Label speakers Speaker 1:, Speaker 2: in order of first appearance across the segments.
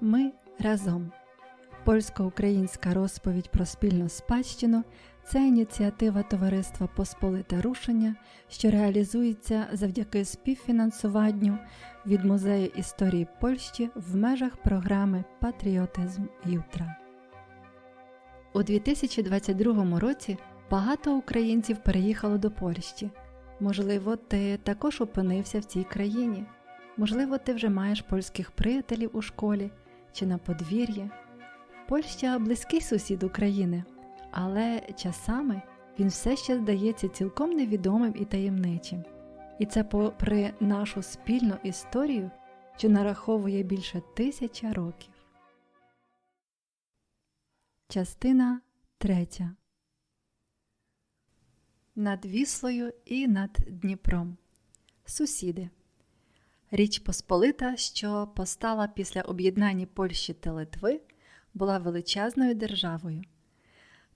Speaker 1: Ми разом. Польсько-українська розповідь про спільну спадщину це ініціатива Товариства Посполите Рушення, що реалізується завдяки співфінансуванню від Музею історії Польщі в межах програми Патріотизм Ютра. У 2022 році багато українців переїхало до Польщі. Можливо, ти також опинився в цій країні. Можливо, ти вже маєш польських приятелів у школі чи на подвір'ї. Польща близький сусід України, але часами він все ще здається цілком невідомим і таємничим. І це попри нашу спільну історію, що нараховує більше тисяча років. Частина третя Над Віслою і над Дніпром. Сусіди. Річ Посполита, що постала після об'єднання Польщі та Литви, була величезною державою.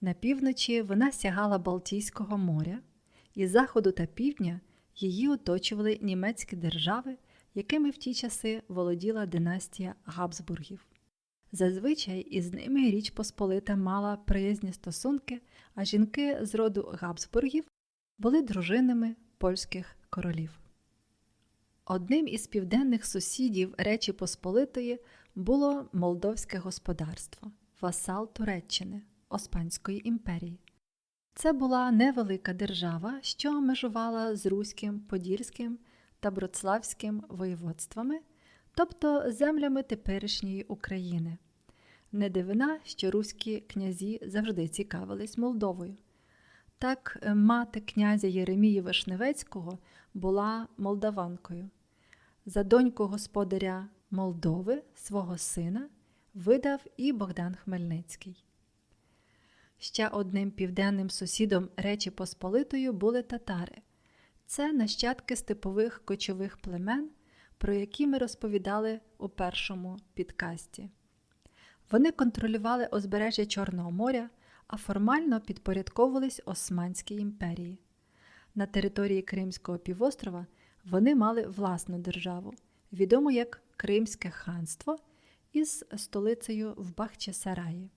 Speaker 1: На півночі вона сягала Балтійського моря, і з заходу та півдня її оточували німецькі держави, якими в ті часи володіла династія Габсбургів. Зазвичай із ними Річ Посполита мала приязні стосунки, а жінки з роду Габсбургів були дружинами польських королів. Одним із південних сусідів Речі Посполитої було Молдовське господарство, васал Туреччини Оспанської імперії. Це була невелика держава, що межувала з Руським, Подільським та Броцлавським воєводствами, тобто землями теперішньої України. Не дивина, що руські князі завжди цікавились Молдовою. Так, мати князя Єремії Вишневецького була молдаванкою. За доньку господаря Молдови, свого сина, видав і Богдан Хмельницький. Ще одним південним сусідом Речі Посполитою були татари. Це нащадки степових кочових племен, про які ми розповідали у першому підкасті. Вони контролювали озбережжя Чорного моря, а формально підпорядковувались Османській імперії. На території Кримського півострова вони мали власну державу, відому як Кримське ханство із столицею в Бахчисараї.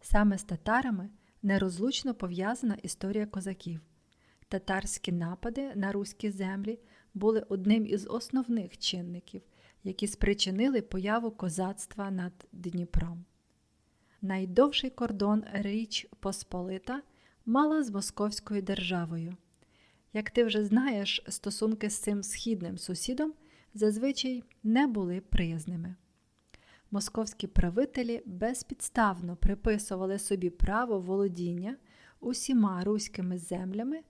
Speaker 1: Саме з татарами нерозлучно пов'язана історія козаків. Татарські напади на руські землі були одним із основних чинників, які спричинили появу козацтва над Дніпром. Найдовший кордон Річ Посполита мала з Московською державою. Як ти вже знаєш, стосунки з цим східним сусідом зазвичай не були приязними. Московські правителі безпідставно приписували собі право володіння усіма руськими землями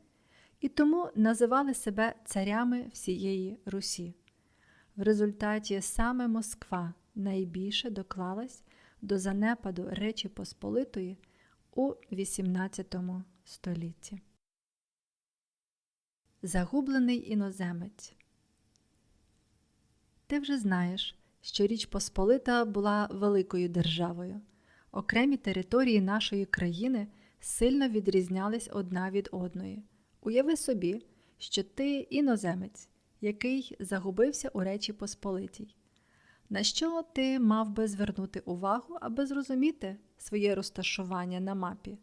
Speaker 1: і тому називали себе царями всієї Русі. В результаті саме Москва найбільше доклалась до занепаду Речі Посполитої у XVIII столітті. Загублений іноземець. Ти вже знаєш, що Річ Посполита була великою державою. Окремі території нашої країни сильно відрізнялись одна від одної. Уяви собі, що ти іноземець, який загубився у Речі Посполитій. На що ти мав би звернути увагу, аби зрозуміти своє розташування на мапі?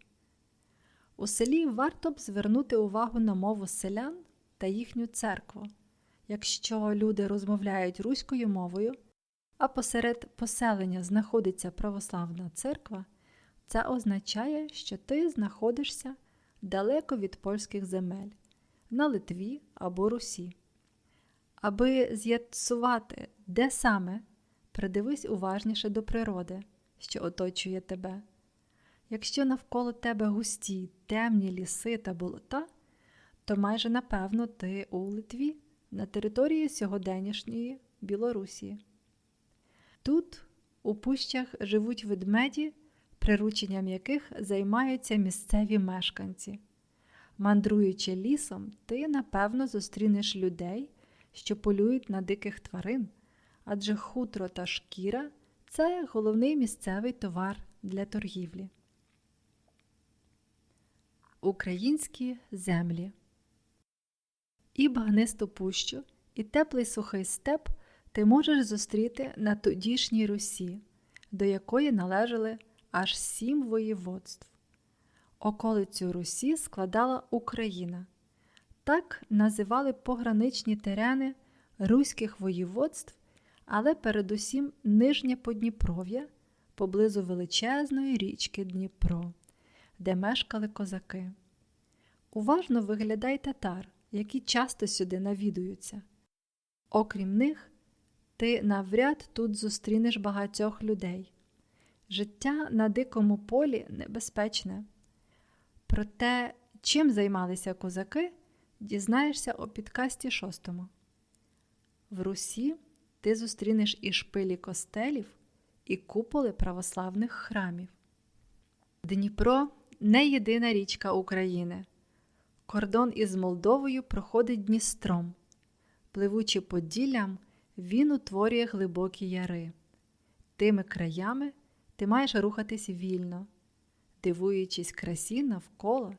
Speaker 1: У селі варто б звернути увагу на мову селян та їхню церкву. Якщо люди розмовляють руською мовою, а посеред поселення знаходиться православна церква, це означає, що ти знаходишся далеко від польських земель, на Литві або Русі. Аби з'ясувати, де саме, придивись уважніше до природи, що оточує тебе. Якщо навколо тебе густі, темні ліси та болота, то майже напевно ти у Литві на території сьогоденнішньої Білорусі. Тут, у пущах, живуть ведмеді, прирученням яких займаються місцеві мешканці. Мандруючи лісом, ти напевно зустрінеш людей, що полюють на диких тварин, адже хутро та шкіра це головний місцевий товар для торгівлі. Українські землі і багнисту пущу, і теплий сухий степ ти можеш зустріти на тодішній Русі, до якої належали аж сім воєводств. Околицю Русі складала Україна. Так називали пограничні терени руських воєводств, але передусім Нижнє Подніпров'я поблизу величезної річки Дніпро, де мешкали козаки. Уважно виглядай татар, які часто сюди навідуються. Окрім них, ти навряд тут зустрінеш багатьох людей. Життя на дикому полі небезпечне. Про те, чим займалися козаки, дізнаєшся у підкасті шостому. В Русі ти зустрінеш і шпилі костелів, і куполи православних храмів. Дніпро не єдина річка України. Кордон із Молдовою проходить Дністром. Пливучи Поділлям, він утворює глибокі яри. Тими краями ти маєш рухатись вільно, дивуючись красі навколо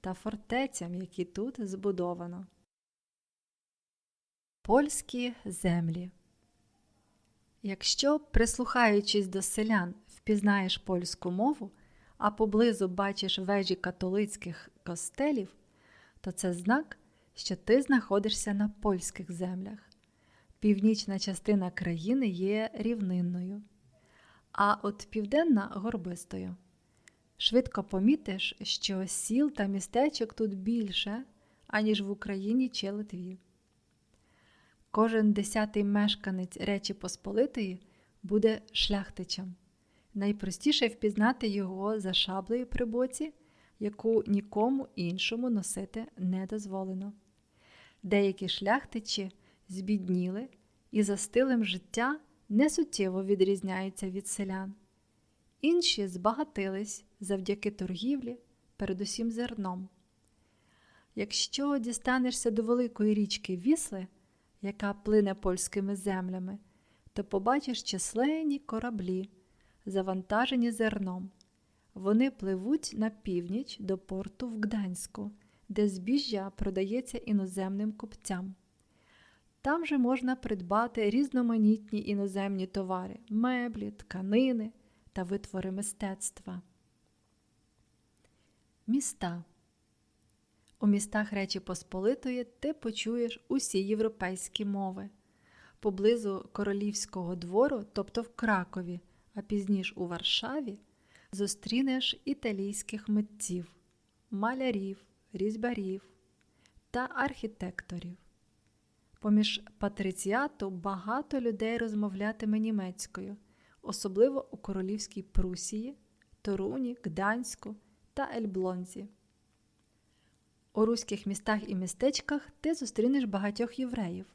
Speaker 1: та фортецям, які тут збудовано. Польські землі. Якщо, прислухаючись до селян, впізнаєш польську мову, а поблизу бачиш вежі католицьких костелів, то це знак, що ти знаходишся на польських землях. Північна частина країни є рівнинною, а от південна горбистою. Швидко помітиш, що сіл та містечок тут більше, аніж в Україні чи Литві. Кожен десятий мешканець Речі Посполитої буде шляхтичем. Найпростіше впізнати його за шаблею при боці, яку нікому іншому носити не дозволено. Деякі шляхтичі збідніли і за стилем життя несуттєво відрізняються від селян. Інші збагатились завдяки торгівлі, передусім зерном. Якщо дістанешся до великої річки Вісли, яка плине польськими землями, то побачиш численні кораблі, завантажені зерном. Вони пливуть на північ до порту в Гданську, де збіжжя продається іноземним купцям. Там же можна придбати різноманітні іноземні товари, меблі, тканини та витвори мистецтва. Міста у містах Речі Посполитої ти почуєш усі європейські мови. Поблизу Королівського двору, тобто в Кракові, а пізніше у Варшаві, зустрінеш італійських митців, малярів, різьбарів та архітекторів. Поміж патриціату багато людей розмовлятиме німецькою, особливо у Королівській Прусії, Торуні, Гданську та Ельблонзі. У руських містах і містечках ти зустрінеш багатьох євреїв.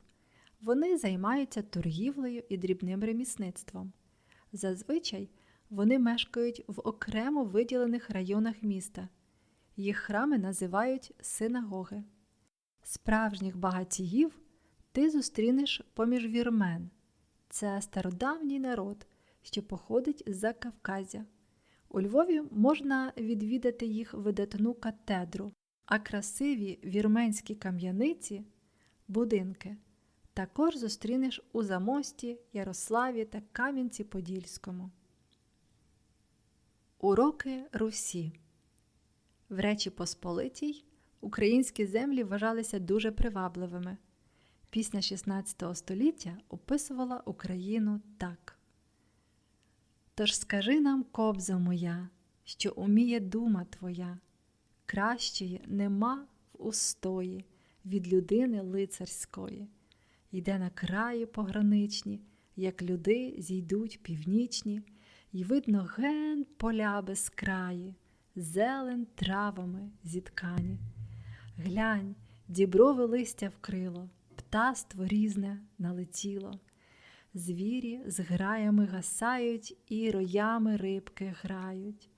Speaker 1: Вони займаються торгівлею і дрібним ремісництвом. Зазвичай вони мешкають в окремо виділених районах міста. Їх храми називають синагоги. Справжніх багатіїв ти зустрінеш поміж вірмен. Це стародавній народ, що походить з Кавказя. У Львові можна відвідати їх видатну катедру, а красиві вірменські кам'яниці будинки також зустрінеш у Замості, Ярославі та Кам'янці-Подільському. Уроки Русі В Речі Посполитій українські землі вважалися дуже привабливими. Пісня XVI століття описувала Україну так. Тож скажи нам, кобза моя, що уміє дума твоя, кращої нема в устої від людини лицарської, йде на краї пограничні, як люди зійдуть північні, І видно ген поля без краї, зелен травами зіткані. Глянь, діброве листя вкрило, птаство різне налетіло. Звірі з граями гасають і роями рибки грають.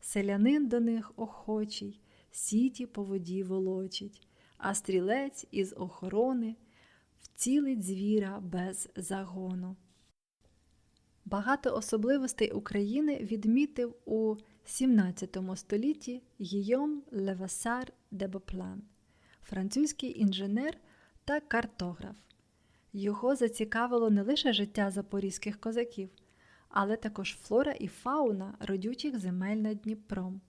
Speaker 1: Селянин до них охочий, сіті по воді волочить, а стрілець із охорони вцілить звіра без загону. Багато особливостей України відмітив у 17 столітті Гійом Левасар де Боплан, французький інженер та картограф. Його зацікавило не лише життя запорізьких козаків, але також флора і фауна родючих земель над Дніпром.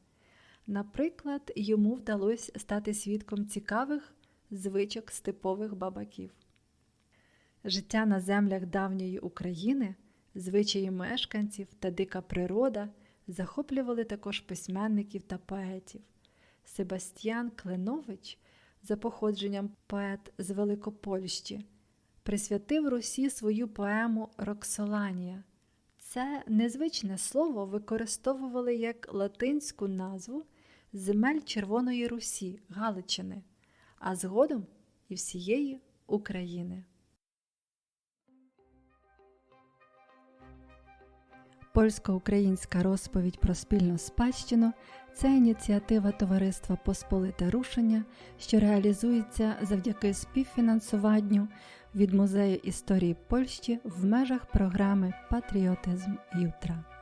Speaker 1: Наприклад, йому вдалося стати свідком цікавих звичок степових бабаків. Життя на землях давньої України, звичаї мешканців та дика природа захоплювали також письменників та поетів. Себастьян Кленович, за походженням поет з Великопольщі, присвятив Русі свою поему Роксоланія. Це незвичне слово використовували як латинську назву земель Червоної Русі Галичини, а згодом і всієї України. Польсько-українська розповідь про спільну спадщину це ініціатива Товариства Посполите Рушення, що реалізується завдяки співфінансуванню від Музею історії Польщі в межах програми Патріотизм Ютра.